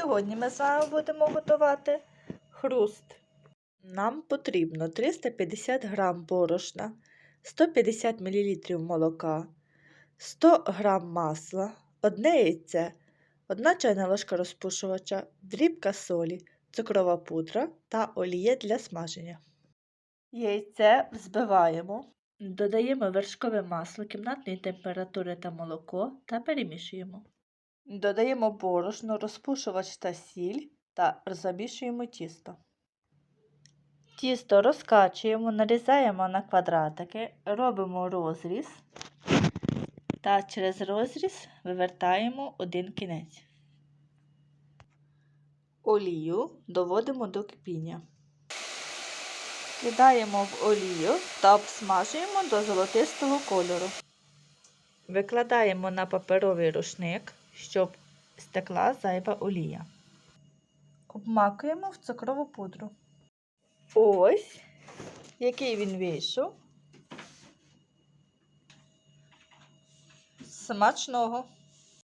Сьогодні ми з вами будемо готувати хруст. Нам потрібно 350 г борошна, 150 мл молока, 100 г масла, одне яйце, 1 чайна ложка розпушувача, дрібка солі, цукрова пудра та олія для смаження. Яйце взбиваємо, додаємо вершкове масло кімнатної температури та молоко та перемішуємо. Додаємо борошно, розпушувач та сіль та замішуємо тісто. Тісто розкачуємо, нарізаємо на квадратики, робимо розріз та через розріз вивертаємо один кінець. Олію доводимо до кипіння. Кидаємо в олію та обсмажуємо до золотистого кольору. Викладаємо на паперовий рушник, щоб стекла зайва олія. Обмакуємо в цукрову пудру. Ось, який він вийшов. Смачного!